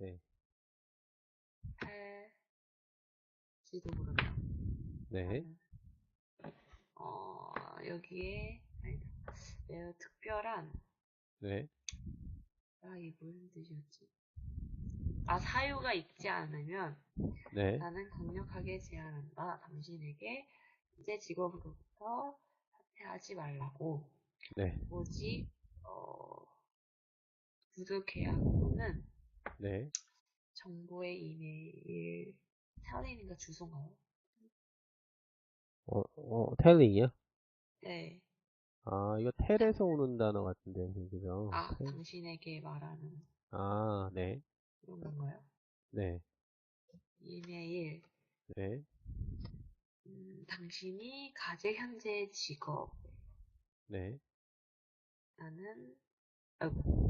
네. 8지도 모른다. 네. 어, 여기에, 아니다. 매우 특별한, 네. 아, 이게 무슨 뜻이었지? 아, 사유가 있지 않으면 네. 나는 강력하게 제안한다. 당신에게 이제 직업으로부터 사퇴하지 말라고. 네. 뭐지? 어, 계약 또는 네. 정보의 이메일 사연인가 주소인가요? 어, 어, 텔링이요? 네. 아, 이거 텔에서 오는 단어 같은데, 그죠? 아, 텔? 당신에게 말하는 아, 네. 그런 건가요? 네. 이메일. 네. 음, 당신이 가제 현재 직업. 네. 나는, 아이고,